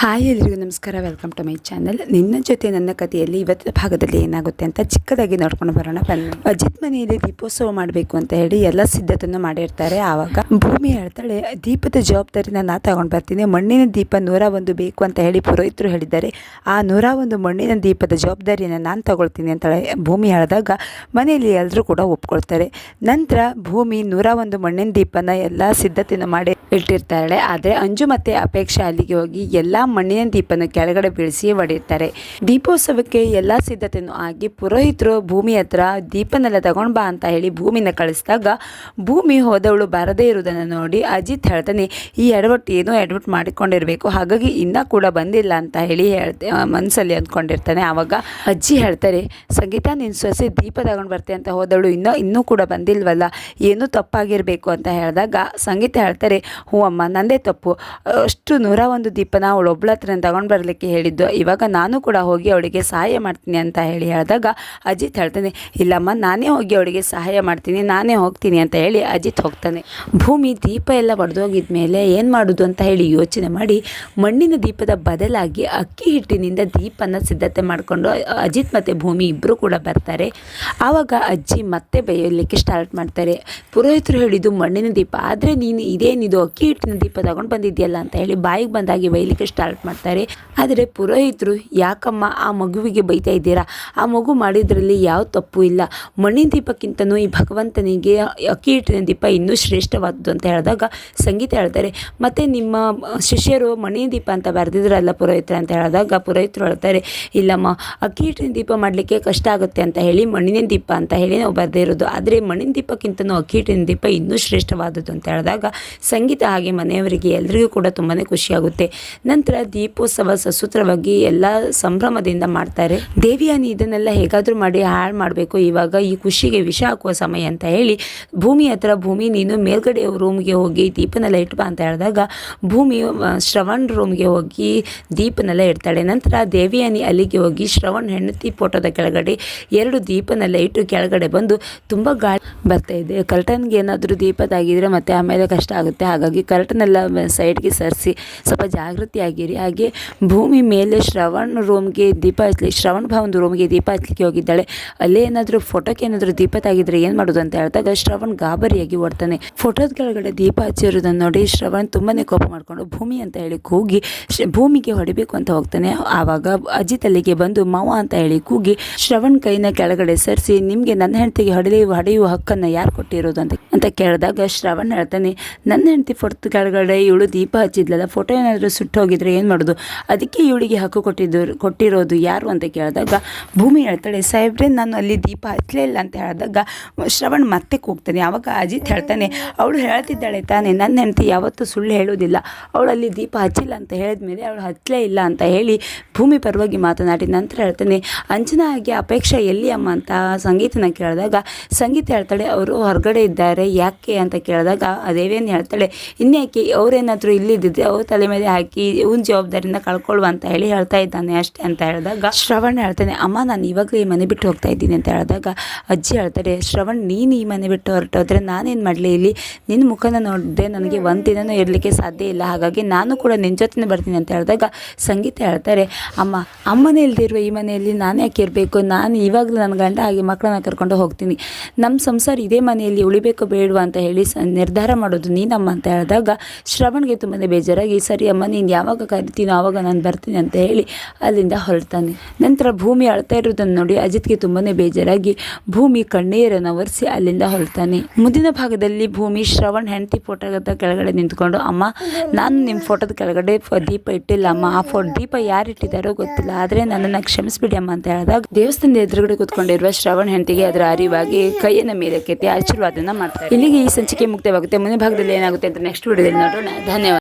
Hi ಎಲ್ರಿಗೂ ನಮಸ್ಕಾರ welcome to my channel ನಿನ್ನ ಜೊತೆ ನನ್ನ ಕಥೆಯಲ್ಲಿ ಇವತ್ತಿನ ಭಾಗದಲ್ಲಿ ಏನಾಗುತ್ತೆ ಅಂತ ಚಿಕ್ಕದಾಗಿ ನೋಡ್ಕೊಂಡು ಬರೋಣ. ಬನ್ನಿ. ಅಜಿತ್ ಮನೆಯಲ್ಲಿ ದೀಪೋತ್ಸವ ಮಾಡಬೇಕು ಅಂತ ಹೇಳಿ ಎಲ್ಲ ಸಿದ್ಧತೆಯನ್ನು ಮಾಡಿರ್ತಾರೆ. ಆವಾಗ ಭೂಮಿ ಹೇಳ್ತಾಳೆ ದೀಪದ ಜವಾಬ್ದಾರಿನ ನಾ ತಗೊಂಡು ಬರ್ತೀನಿ. ಮಣ್ಣಿನ ದೀಪ ನೂರ ಒಂದು ಬೇಕು ಅಂತ ಹೇಳಿ ಪುರೋಹಿತರು ಹೇಳಿದ್ದಾರೆ. ಆ ನೂರ ಒಂದು ಮಣ್ಣಿನ ದೀಪದ ಜವಾಬ್ದಾರಿನ ನಾನು ತಗೊಳ್ತೀನಿ ಅಂತ ಭೂಮಿ ಹೇಳಿದಾಗ ಮನೆಯಲ್ಲಿ ಎಲ್ಲರೂ ಕೂಡ ಒಪ್ಕೊಳ್ತಾರೆ. ನಂತರ ಭೂಮಿ ನೂರ ಒಂದು ಮಣ್ಣಿನ ದೀಪನ ಎಲ್ಲ ಸಿದ್ಧತೆಯನ್ನು ಮಾಡಿ ಇಟ್ಟಿರ್ತಾಳೆ. ಆದರೆ ಅಂಜು ಮತ್ತೆ ಅಪೇಕ್ಷೆ ಅಲ್ಲಿಗೆ ಹೋಗಿ ಎಲ್ಲ ಮಣ್ಣಿನ ದೀಪನ ಕೆಳಗಡೆ ಬೀಳಿಸಿ ಹೊಡೆಯುತ್ತಾರೆ. ದೀಪೋತ್ಸವಕ್ಕೆ ಎಲ್ಲ ಸಿದ್ಧತೆಯನ್ನು ಆಗಿ ಪುರೋಹಿತರು ಭೂಮಿ ಹತ್ರ ದೀಪನೆಲ್ಲ ತಗೊಂಡ್ ಬಾ ಅಂತ ಹೇಳಿ ಭೂಮಿನ ಕಳಿಸಿದಾಗ ಭೂಮಿ ಹೋದವಳು ಬರದೇ ಇರುವುದನ್ನು ನೋಡಿ ಅಜಿತ್ ಹೇಳ್ತಾನೆ, ಈ ಎಡವಟ್ಟು ಏನೋ ಎಡವಟ್ಟು ಮಾಡಿಕೊಂಡಿರಬೇಕು, ಹಾಗಾಗಿ ಇನ್ನೂ ಕೂಡ ಬಂದಿಲ್ಲ ಅಂತ ಹೇಳಿ ಹೇಳ್ತೆ ಮನಸ್ಸಲ್ಲಿ ಅಂದ್ಕೊಂಡಿರ್ತಾನೆ. ಆವಾಗ ಅಜ್ಜಿ ಹೇಳ್ತಾರೆ, ಸಂಗೀತ ನಿನ್ನ ಸೊಸೆ ದೀಪ ತಗೊಂಡು ಬರ್ತೆ ಅಂತ ಹೋದವಳು ಇನ್ನೂ ಇನ್ನೂ ಕೂಡ ಬಂದಿಲ್ವಲ್ಲ, ಏನೂ ತಪ್ಪಾಗಿರಬೇಕು ಅಂತ ಹೇಳಿದಾಗ ಸಂಗೀತ ಹೇಳ್ತಾರೆ ಹ್ಞೂ ಅಮ್ಮ ನಂದೇ ತಪ್ಪು. ಅಷ್ಟು ನೂರ ಒಂದು ದೀಪನ ಅವಳು ಒಬ್ಳ ಹತ್ರ ತಗೊಂಡು ಬರಲಿಕ್ಕೆ ಹೇಳಿದ್ದು, ಇವಾಗ ನಾನು ಕೂಡ ಹೋಗಿ ಅವಳಿಗೆ ಸಹಾಯ ಮಾಡ್ತೀನಿ ಅಂತ ಹೇಳಿ ಹೇಳಿದಾಗ ಅಜಿತ್ ಹೇಳ್ತಾನೆ, ಇಲ್ಲಮ್ಮ, ನಾನೇ ಹೋಗಿ ಅವಳಿಗೆ ಸಹಾಯ ಮಾಡ್ತೀನಿ, ನಾನೇ ಹೋಗ್ತೀನಿ ಅಂತ ಹೇಳಿ ಅಜಿತ್ ಹೋಗ್ತಾನೆ. ಭೂಮಿ ದೀಪ ಎಲ್ಲ ಒಡೆದೋಗಿದ ಮೇಲೆ ಏನು ಮಾಡೋದು ಅಂತ ಹೇಳಿ ಯೋಚನೆ ಮಾಡಿ ಮಣ್ಣಿನ ದೀಪದ ಬದಲಾಗಿ ಅಕ್ಕಿ ಹಿಟ್ಟಿನಿಂದ ದೀಪನ ಸಿದ್ಧತೆ ಮಾಡಿಕೊಂಡು ಅಜಿತ್ ಮತ್ತು ಭೂಮಿ ಇಬ್ಬರು ಕೂಡ ಬರ್ತಾರೆ. ಆವಾಗ ಅಜ್ಜಿ ಮತ್ತೆ ಬೇಯಲಿಕ್ಕೆ ಸ್ಟಾರ್ಟ್ ಮಾಡ್ತಾರೆ. ಪುರೋಹಿತರು ಹೇಳಿದ್ದು, ಮಣ್ಣಿನ ದೀಪ, ಆದರೆ ನೀನು ಇದೇನಿದು, ಅಕ್ಕಿ ಹಿಟ್ಟಿನ ದೀಪ ತಗೊಂಡು ಬಂದಿದ್ಯಲ್ಲ ಅಂತ ಹೇಳಿ ಬಾಯಿಗೆ ಬಂದಾಗಿ ಬೈಲಿಕ್ಕೆ ಸ್ಟಾರ್ಟ್ ಮಾಡ್ತಾರೆ. ಆದರೆ ಪುರೋಹಿತರು, ಯಾಕಮ್ಮ ಆ ಮಗುವಿಗೆ ಬೈತಾ ಇದ್ದೀರಾ? ಆ ಮಗು ಮಾಡಿದ್ರಲ್ಲಿ ಯಾವ ತಪ್ಪು ಇಲ್ಲ. ಮಣ್ಣಿನ ದೀಪಕ್ಕಿಂತನೂ ಈ ಭಗವಂತನಿಗೆ ಅಕ್ಕಿ ಹಿಟ್ಟಿನ ದೀಪ ಇನ್ನೂ ಶ್ರೇಷ್ಠವಾದದ್ದು ಅಂತ ಹೇಳಿದಾಗ ಸಂಗೀತ ಹೇಳ್ತಾರೆ. ಮತ್ತು ನಿಮ್ಮ ಶಿಷ್ಯರು ಮಣ್ಣಿನ ದೀಪ ಅಂತ ಬರೆದಿದ್ರಲ್ಲ ಪುರೋಹಿತರು ಅಂತ ಹೇಳಿದಾಗ ಪುರೋಹಿತರು ಹೇಳ್ತಾರೆ, ಇಲ್ಲಮ್ಮ ಅಕ್ಕಿ ಹಿಟ್ಟಿನ ದೀಪ ಮಾಡಲಿಕ್ಕೆ ಕಷ್ಟ ಆಗುತ್ತೆ ಅಂತ ಹೇಳಿ ಮಣ್ಣಿನ ದೀಪ ಅಂತ ಹೇಳಿ ನಾವು ಬರೆದಿರೋದು ಆದರೆ ಮಣ್ಣಿನ ದೀಪಕ್ಕಿಂತನೂ ಅಕ್ಕಿ ಹಿಟ್ಟಿನ ದೀಪ ಇನ್ನೂ ಶ್ರೇಷ್ಠವಾದದ್ದು ಅಂತ ಹೇಳಿದಾಗ ಸಂಗೀತ ಹಾಗೆ ಮನೆಯವರಿಗೆ ಎಲ್ಲರಿಗೂ ಕೂಡ ತುಂಬಾ ಖುಷಿಯಾಗುತ್ತೆ. ನಂತರ ದೀಪೋತ್ಸವ ಸಸೂತ್ರವಾಗಿ ಎಲ್ಲ ಸಂಭ್ರಮದಿಂದ ಮಾಡ್ತಾರೆ. ದೇವಿಯಾನಿ ಇದನ್ನೆಲ್ಲ ಹೇಗಾದರೂ ಮಾಡಿ ಹಾಳು ಮಾಡಬೇಕು. ಇವಾಗ ಈ ಖುಷಿಗೆ ವಿಷ ಹಾಕುವ ಸಮಯ ಅಂತ ಹೇಳಿ ಭೂಮಿ ಹತ್ರ ಭೂಮಿ, ನೀನು ಮೇಲ್ಗಡೆ ರೂಮ್ಗೆ ಹೋಗಿ ದೀಪನೆಲ್ಲ ಇಟ್ಬಾ ಅಂತ ಹೇಳಿದಾಗ ಭೂಮಿ ಶ್ರವಣ್ ರೂಮ್ಗೆ ಹೋಗಿ ದೀಪನೆಲ್ಲ ಇಡ್ತಾಳೆ. ನಂತರ ದೇವಿಯಾನಿ ಅಲ್ಲಿಗೆ ಹೋಗಿ ಶ್ರವಣ್ ಹೆಂಡತಿ ಫೋಟೋದ ಕೆಳಗಡೆ ಎರಡು ದೀಪನೆಲ್ಲ ಇಟ್ಟು ಕೆಳಗಡೆ ಬಂದು ತುಂಬ ಗಾಳಿ ಬರ್ತಾ ಇದೆ. ಕರ್ಟನ್ಗೆ ಏನಾದರೂ ದೀಪದಾಗಿದ್ರೆ ಮತ್ತೆ ಆಮೇಲೆ ಕಷ್ಟ ಆಗುತ್ತೆ. ಹಾಗಾಗಿ ಕರ್ಟನೆಲ್ಲ ಸೈಡ್ಗೆ ಸರಿಸಿ ಸ್ವಲ್ಪ ಜಾಗೃತಿಯಾಗಿರಿ ಹಾಗೆ ಭೂಮಿ ಮೇಲೆ ಶ್ರವಣ್ ರೂಮ್ಗೆ ದೀಪ ಹಚ್ಚಲಿ, ಶ್ರವಣ್ ಭಾವನ ರೂಮ್ಗೆ ದೀಪ ಹಚ್ಚಲಿಕ್ಕೆ ಹೋಗಿದ್ದಾಳೆ. ಅಲ್ಲೇ ಏನಾದರೂ ಫೋಟೋಕ್ಕೆ ಏನಾದರೂ ದೀಪ ತಾಗಿದ್ರೆ ಏನು ಮಾಡೋದು ಅಂತ ಹೇಳಿದಾಗ ಶ್ರವಣ್ ಗಾಬರಿಯಾಗಿ ಓಡ್ತಾನೆ. ಫೋಟೋದ ಕೆಳಗಡೆ ದೀಪ ಹಚ್ಚಿರೋದನ್ನು ನೋಡಿ ಶ್ರವಣ್ ತುಂಬಾ ಕೋಪ ಮಾಡಿಕೊಂಡು, ಭೂಮಿ ಅಂತ ಹೇಳಿ ಕೂಗಿ ಭೂಮಿಗೆ ಹೊಡಿಬೇಕು ಅಂತ ಹೋಗ್ತಾನೆ. ಆವಾಗ ಅಜ್ಜಿ ತಲೆಗೆ ಬಂದು ಮಾವ ಅಂತ ಹೇಳಿ ಕೂಗಿ ಶ್ರವಣ್ ಕೈನ ಕೆಳಗಡೆ ಸರಿಸಿ, ನಿಮಗೆ ನನ್ನ ಹೆಂಡತಿಗೆ ಹೊಡೆಯ ಹೊಡೆಯುವ ಹಕ್ಕನ್ನು ಯಾರು ಕೊಟ್ಟಿರೋದು? ಅಂತ ಅಂತ ಕೇಳಿದಾಗ ಶ್ರವಣ್ ಹೇಳ್ತಾನೆ, ನನ್ನ ಹೆಂಡತಿ ಫೋಟೋ ಕೆಳಗಡೆ ಇವಳು ದೀಪ ಹಚ್ಚಿದ್ಲಲ್ಲ ಫೋಟೋ ಏನಾದರೂ ಸುಟ್ಟು ಹೋಗಿದ್ರೆ ಏನು ಮಾಡೋದು? ಅದಕ್ಕೆ ಇವಳಿಗೆ ಹಕ್ಕು ಕೊಟ್ಟಿದ್ದು ಕೊಟ್ಟಿರೋದು ಯಾರು ಅಂತ ಕೇಳಿದಾಗ, ಭೂಮಿ ಹೇಳ್ತಾಳೆ, ಸಾಹೇಬ್ರೆ, ನಾನು ಅಲ್ಲಿ ದೀಪ ಹಚ್ಚಲೇ ಇಲ್ಲ ಅಂತ ಹೇಳಿದಾಗ, ಶ್ರವಣ್ ಮತ್ತೆ ಕೂಗ್ತಾನೆ. ಆವಾಗ ಅಜಿತ್ ಹೇಳ್ತಾನೆ, ಅವಳು ಹೇಳ್ತಿದ್ದಾಳೆ ತಾನೆ ನನ್ನ ಹೆಂಡತಿ ಯಾವತ್ತೂ ಸುಳ್ಳು ಹೇಳೋದಿಲ್ಲ. ಅವಳು ಅಲ್ಲಿ ದೀಪ ಹಚ್ಚಿಲ್ಲ ಅಂತ ಹೇಳಿದ ಮೇಲೆ ಅವಳು ಹಚ್ಚಲೇ ಇಲ್ಲ ಅಂತ ಹೇಳಿ ಭೂಮಿ ಪರವಾಗಿ ಮಾತನಾಡಿ ನಂತರ ಹೇಳ್ತಾನೆ, ಅಂಜನಾ ಆಗಿ ಅಪೇಕ್ಷೆ ಎಲ್ಲಿ ಅಮ್ಮ ಅಂತ ಸಂಗೀತನ ಕೇಳಿದಾಗ, ಸಂಗೀತ ಹೇಳ್ತಾಳೆ, ಅವರು ಹೊರಗಡೆ ಇದ್ದಾರೆ, ಯಾಕೆ? ಅಂತ ಕೇಳಿದಾಗ, ಅದೇವೇನು? ಹೇಳ್ತಾಳೆ, ಇನ್ಯಾಕೆ? ಅವರೇನಾದರೂ ಇಲ್ಲಿದ್ದಿದ್ರೆ ಅವ್ರ ತಲೆ ಮೇಲೆ ಹಾಕಿ ಇವನ್ ಜವಾಬ್ದಾರಿಯಿಂದ ಕಳ್ಕೊಳ್ಳುವ ಅಂತ ಹೇಳಿ ಹೇಳ್ತಾ ಇದ್ದಾನೆ ಅಷ್ಟೇ ಅಂತ ಹೇಳಿದಾಗ, ಶ್ರವಣ್ ಹೇಳ್ತಾನೆ, ಅಮ್ಮ, ನಾನು ಇವಾಗಲೇ ಈ ಮನೆ ಬಿಟ್ಟು ಹೋಗ್ತಾ ಇದ್ದೀನಿ ಅಂತ ಹೇಳಿದಾಗ, ಅಜ್ಜಿ ಹೇಳ್ತಾರೆ, ಶ್ರವಣ್, ನೀನು ಈ ಮನೆ ಬಿಟ್ಟು ಹೊರಟೋದ್ರೆ ನಾನೇನು ಮಾಡಲಿ ಇಲ್ಲಿ? ನಿನ್ನ ಮುಖನ ನೋಡಿದ್ರೆ ನನಗೆ ಒಂದು ದಿನನೂ ಇರಲಿಕ್ಕೆ ಸಾಧ್ಯ ಇಲ್ಲ. ಹಾಗಾಗಿ ನಾನು ಕೂಡ ನಿನ್ನ ಜೊತೆ ಬರ್ತೀನಿ ಅಂತ ಹೇಳಿದಾಗ, ಸಂಗೀತ ಹೇಳ್ತಾರೆ, ಅಮ್ಮ, ಅಮ್ಮನೇ ಇಲ್ದಿರುವ ಈ ಮನೆಯಲ್ಲಿ ನಾನು ಯಾಕೆ ಇರಬೇಕು? ನಾನು ಇವಾಗಲೂ ನನ್ನ ಗಂಡ ಹಾಗೆ ಮಕ್ಕಳನ್ನ ಕರ್ಕೊಂಡು ಹೋಗ್ತೀನಿ. ನಮ್ಮ ಸಂಸಾರ ಇದೇ ಮನೆಯಲ್ಲಿ ಉಳಿಬೇಕು ಬೇಡವಾ? ಅಂತ ಹೇಳಿ ನಿರ್ಧಾರ ಮಾಡೋದು ನೀನಮ್ಮ ಅಂತ ಹೇಳಿದಾಗ, ಶ್ರವಣ್ಗೆ ತುಂಬಾ ಬೇಜಾರಾಗಿ, ಸರಿ ಅಮ್ಮ, ನೀನು ಯಾವಾಗ ಕರಿತೀನೋ, ಆವಾಗ ನಾನು ಬರ್ತೀನಿ ಅಂತ ಹೇಳಿ ಅಲ್ಲಿಂದ ಹೊರಡ್ತಾನೆ. ನಂತರ ಭೂಮಿ ಅಳ್ತಾ ಇರೋದನ್ನು ನೋಡಿ ಅಜಿತ್ಗೆ ತುಂಬಾ ಬೇಜಾರಾಗಿ ಭೂಮಿ ಕಣ್ಣೀರನ್ನು ಒರೆಸಿ ಅಲ್ಲಿಂದ ಹೊರಡ್ತಾನೆ. ಮುಂದಿನ ಭಾಗದಲ್ಲಿ ಭೂಮಿ ಶ್ರವಣ್ ಹೆಂಡತಿ ಫೋಟೋದ ಕೆಳಗಡೆ ನಿಂತ್ಕೊಂಡು, ಅಮ್ಮ, ನಾನು ನಿಮ್ಮ ಫೋಟೋದ ಕೆಳಗಡೆ ದೀಪ ಇಟ್ಟಿಲ್ಲ, ಅಮ್ಮ. ಆ ಫೋಟೋ ದೀಪ ಯಾರು ಇಟ್ಟಿದ್ದಾರೋ ಗೊತ್ತಿಲ್ಲ. ಆದರೆ ನನ್ನನ್ನು ಕ್ಷಮಿಸ್ಬಿಡಿ ಅಮ್ಮ ಅಂತ ಹೇಳಿದಾಗ ದೇವಸ್ಥಾನದ ಎದುರುಗಡೆ ಕೂತ್ಕೊಂಡಿರುವ ಶ್ರವಣ್ ಹೆಂಡತಿಗೆ ಅದರ ಅರಿವಾಗಿ ಕೈಯನ್ನು ಮೇಲಕ್ಕೆತ್ತಿ ಆಶೀರ್ವಾದನ ಮಾಡ್ತಾರೆ. ಇಲ್ಲಿಗೆ ಈ ಸಂಚಿಕೆ ಮುಕ್ತವಾಗುತ್ತೆ. ಮುಂದಿನ ಭಾಗದಲ್ಲಿ ಏನಾಗುತ್ತೆ ಅಂತ ನೆಕ್ಸ್ಟ್ ವಿಡಿಯೋದಲ್ಲಿ ನೋಡೋಣ. ಧನ್ಯವಾದ.